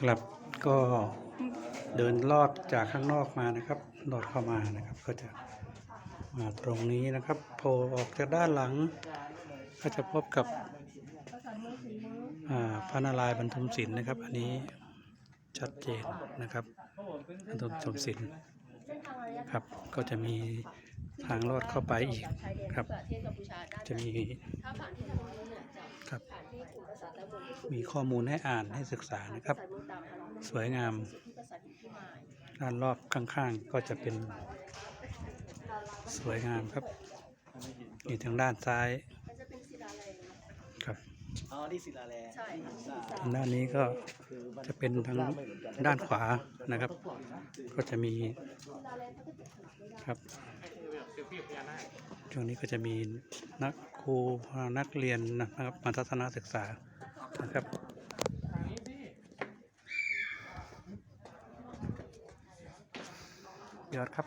ครับก็เดินลอดจากข้างนอกมานะครับลอดเข้ามานะครับ ก็จะมาตรงนี้นะครับโผล่ออกจากด้านหลัง ก็จะพบกับอ่าพระนารายณ์บรรทมศิลป์นะครับ อันนี้ชัดเจนนะครับบรรทมศิลป์ครับก็จะมีทางลอดเข้าไปอีกครับประเทศกัมพูชาด้านจะมีถ้าผ่านที่ทางนู้นเนี่ยจะครับ มีข้อมูลให้อ่านให้ศึกษานะครับสายเมืองตามพันสวยงามสุดที่ปราสาทหินพิมายด้านรอบข้างๆก็จะเป็นสวยงามครับมีทางด้านซ้ายมันจะเป็นศิลาแรงครับอ๋อนี่ศิลาแรงใช่ทางด้านนี้ก็จะเป็นทางด้านขวานะครับ ก็จะมีครับช่วงนี้ก็จะมีนักครูนักเรียนนะครับมาทัศนศึกษา นะครับยอดครับ